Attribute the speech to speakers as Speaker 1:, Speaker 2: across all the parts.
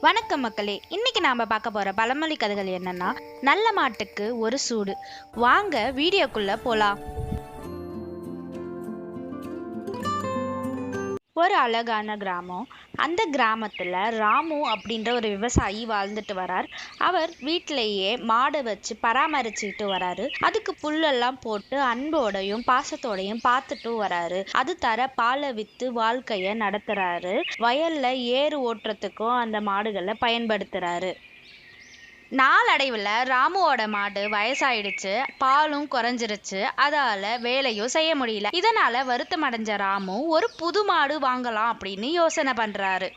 Speaker 1: வணக்கம் மக்களே. இன்னைக்கு நாம பார்க்க போற பழமொழி கதைகள் என்னன்னா நல்ல மாட்டுக்கு ஒரு சூடு. வாங்க வீடியோக்குள்ள போலாம். ஒரு அழகான கிராமம். அந்த கிராமத்தில் ராமு அப்படின்ற ஒரு விவசாயி வாழ்ந்துட்டு வரார். அவர் வீட்டிலேயே மாடை வச்சு பராமரிச்சுட்டு வராரு. அதுக்கு புல்லெல்லாம் போட்டு அன்போடையும் பாசத்தோடையும் பார்த்துட்டு வராரு. அது தர பாலை வித்து வாழ்க்கையை நடத்துறாரு. வயல்ல ஏறு ஓட்டுறதுக்கும் அந்த மாடுகளை பயன்படுத்துறாரு. நாளடைவில் ராமுவோட மாடு வயசாயிடுச்சு பாலும் குறைஞ்சிருச்சு அதால வேலையும் செய்ய முடியல. இதனால வருத்தம் அடைஞ்ச ராமு ஒரு புது மாடு வாங்கலாம் அப்படின்னு யோசனை பண்றாரு.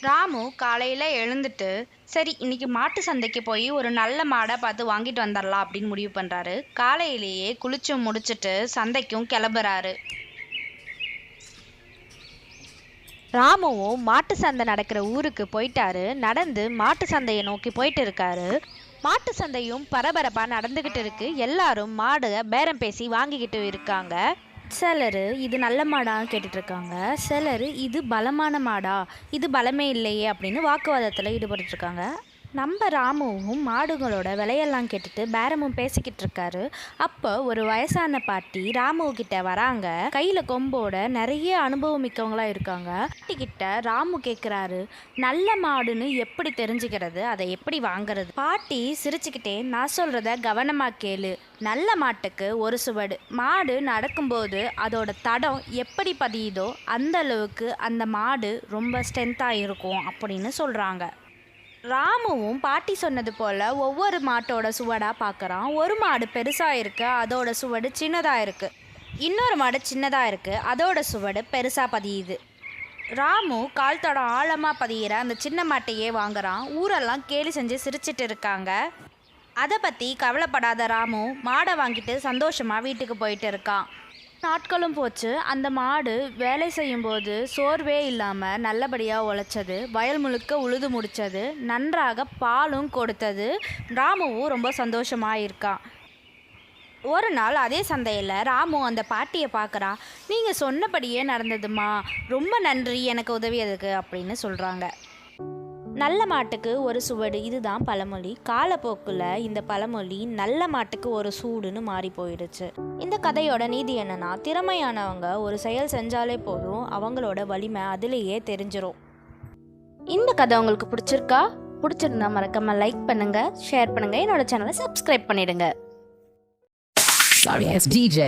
Speaker 1: ராமு காலையில எழுந்துட்டு சரி இன்னைக்கு மாட்டு சந்தைக்கு போய் ஒரு நல்ல மாடை பார்த்து வாங்கிட்டு வந்துடலாம் அப்படின்னு முடிவு பண்றாரு. காலையிலேயே குளிச்சு முடிச்சுட்டு சந்தைக்கும் கிளம்புறாரு. ராமுவும் மாட்டு சந்தை நடக்கிற ஊருக்கு போயிட்டாரு. நடந்து மாட்டு சந்தையை நோக்கி போயிட்டு இருக்காரு. மாட்டு சந்தையும் பரபரப்பாக நடந்துக்கிட்டு இருக்கு. எல்லாரும் மாடு பேரம் பேசி வாங்கிக்கிட்டு இருக்காங்க. சிலர் இது நல்ல மாடான்னு கேட்டுட்டு இருக்காங்க. சிலர் இது பலமான மாடா இது பலமே இல்லையே அப்படின்னு வாக்குவாதத்தில் ஈடுபட்டுருக்காங்க நம்ம ராமுவும் மாடுகளோட விலையெல்லாம் கேட்டுட்டு பேரமும் பேசிக்கிட்டு இருக்காரு. அப்போ ஒரு வயசான பாட்டி ராமு கிட்ட வராங்க. கையில கொம்போட நிறைய அனுபவம் மிக்கவங்களா இருக்காங்க. பாட்டி கிட்ட ராமு கேட்குறாரு நல்ல மாடுன்னு எப்படி தெரிஞ்சுக்கிறது? அதை எப்படி வாங்குறது? பாட்டி சிரிச்சுக்கிட்டே நான் சொல்றத கவனமா கேளு. நல்ல மாட்டுக்கு ஒரு சுவடு. மாடு நடக்கும்போது அதோட தடம் எப்படி பதியுதோ அந்த அளவுக்கு அந்த மாடு ரொம்ப ஸ்ட்ரென்த்தாக இருக்கும் அப்படின்னு சொல்கிறாங்க ராமுவும் பாட்டி சொன்னது போல் ஒவ்வொரு மாட்டோட சுவடாக பார்க்குறான் ஒரு மாடு பெருசாக இருக்குது அதோட சுவடு சின்னதாக இருக்குது இன்னொரு மாடு சின்னதாக இருக்குது அதோட சுவடு பெருசாக பதியுது. ராமு கால் தடம் ஆழமாக பதிகிற அந்த சின்ன மாட்டையே வாங்குறான். ஊரெல்லாம் கேலி செஞ்சு சிரிச்சிட்டு இருக்காங்க. அதை பற்றி கவலைப்படாத ராமு மாடை வாங்கிட்டு சந்தோஷமாக வீட்டுக்கு போயிட்டு இருக்கான். நாட்களும் போச்சு. அந்த மாடு வேலை செய்யும்போது சோர்வே இல்லாமல் நல்லபடியாக உழைச்சது. வயல் முழுக்க உழுது முடித்தது நன்றாக பாலும் கொடுத்தது. ராமுவும் ரொம்ப சந்தோஷமாக இருக்கான் ஒரு நாள் அதே சந்தையில் ராமு அந்த பாட்டியை பார்க்குறான் நீங்கள் சொன்னபடியே நடந்ததுமா. ரொம்ப நன்றி. எனக்கு உதவியதுக்கு அப்படின்னு சொல்கிறாங்க நல்ல மாட்டுக்கு ஒரு சுவடு இதுதான் பழமொழி. காலப்போக்கில் இந்த பழமொழி நல்ல மாட்டுக்கு ஒரு சூடுன்னு மாறி போயிடுச்சு. இந்த கதையோட நீதி என்னன்னா திறமையானவங்க ஒரு செயல் செஞ்சாலே போதும் அவங்களோட வலிமை அதிலேயே தெரிஞ்சிரும். இந்த கதை உங்களுக்கு பிடிச்சிருக்கா? பிடிச்சிருந்தா மறக்காம லைக் பண்ணுங்க ஷேர் பண்ணுங்க என்னோட சேனலை சப்ஸ்கிரைப் பண்ணிடுங்க.
Speaker 2: Sorry, it's DJ.